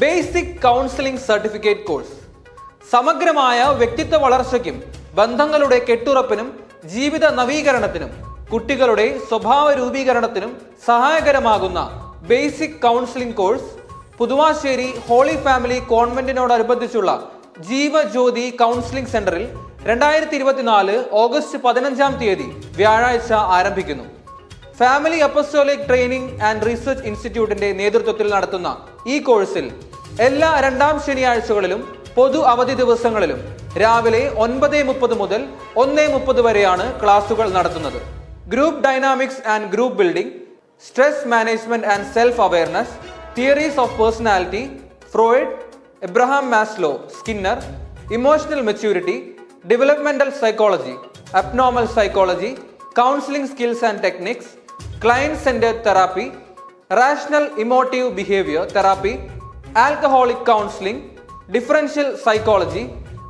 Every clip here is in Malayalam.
Basic counselling certificate course. സമഗ്രമായ വ്യക്തിത്വ വളർച്ചയ്ക്കും ബന്ധങ്ങളുടെ കെട്ടുറപ്പിനും ജീവിത നവീകരണത്തിനും കുട്ടികളുടെ സ്വഭാവ രൂപീകരണത്തിനും സഹായകരമാകുന്ന basic counselling course Puthuvassery holy family കോൺവെന്റിനോടനുബന്ധിച്ചുള്ള Jeevajyothi counselling സെന്ററിൽ രണ്ടായിരത്തി ഇരുപത്തിനാല് ഓഗസ്റ്റ് പതിനഞ്ചാം തീയതി വ്യാഴാഴ്ച ആരംഭിക്കുന്നു. Family apostolic training and research ഇൻസ്റ്റിറ്റ്യൂട്ടിന്റെ നേതൃത്വത്തിൽ നടത്തുന്ന ഈ കോഴ്സിൽ എല്ലാ രണ്ടാം ശനിയാഴ്ചകളിലും പൊതു അവധി ദിവസങ്ങളിലും രാവിലെ ഒൻപത് മുപ്പത് മുതൽ ഒന്ന് മുപ്പത് വരെയാണ് ക്ലാസുകൾ നടത്തുന്നത്. Group dynamics and group building stress management and self awareness theories of personality Freud Abraham Maslow Skinner emotional maturity developmental psychology abnormal psychology counselling skills and techniques client centred therapy rational emotive behaviour therapy alcoholic counselling differential psychology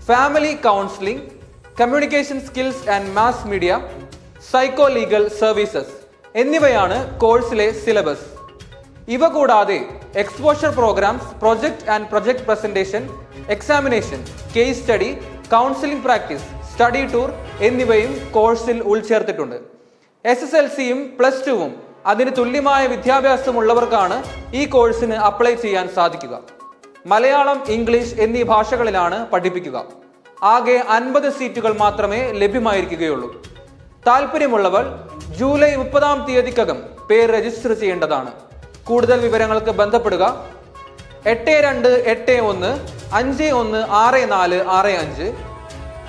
family counselling communication skills and mass media psycho legal services എന്നിവയാണ് കോഴ്സിലെ സിലബസ് ഇവ കൂടാതെ exposure programmes project and project presentation examination case study counselling practice study tour എന്നിവയും കോഴ്സിൽ ഉൾച്ചേർത്തിട്ടുണ്ട്. എസ് എസ് എൽ സിയും പ്ലസ് ടുവും അതിന് തുല്യമായ വിദ്യാഭ്യാസം ഉള്ളവർക്കാണ് ഈ കോഴ്സിന് അപ്ലൈ ചെയ്യാൻ സാധിക്കുക. മലയാളം ഇംഗ്ലീഷ് എന്നീ ഭാഷകളിലാണ് പഠിപ്പിക്കുക. ആകെ അൻപത് സീറ്റുകൾ മാത്രമേ ലഭ്യമായിരിക്കുകയുള്ളൂ. താല്പര്യമുള്ളവർ ജൂലൈ മുപ്പതാം തീയതിക്കകം പേര് രജിസ്റ്റർ ചെയ്യേണ്ടതാണ്. കൂടുതൽ വിവരങ്ങൾക്ക് ബന്ധപ്പെടുക. എട്ട് രണ്ട് എട്ട് ഒന്ന് അഞ്ച് ഒന്ന് ആറ് നാല് ആറ് അഞ്ച്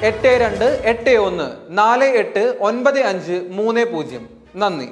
എട്ട് രണ്ട് എട്ട് ഒന്ന് നാല് എട്ട് ഒൻപത് അഞ്ച് മൂന്ന് പൂജ്യം. നന്ദി.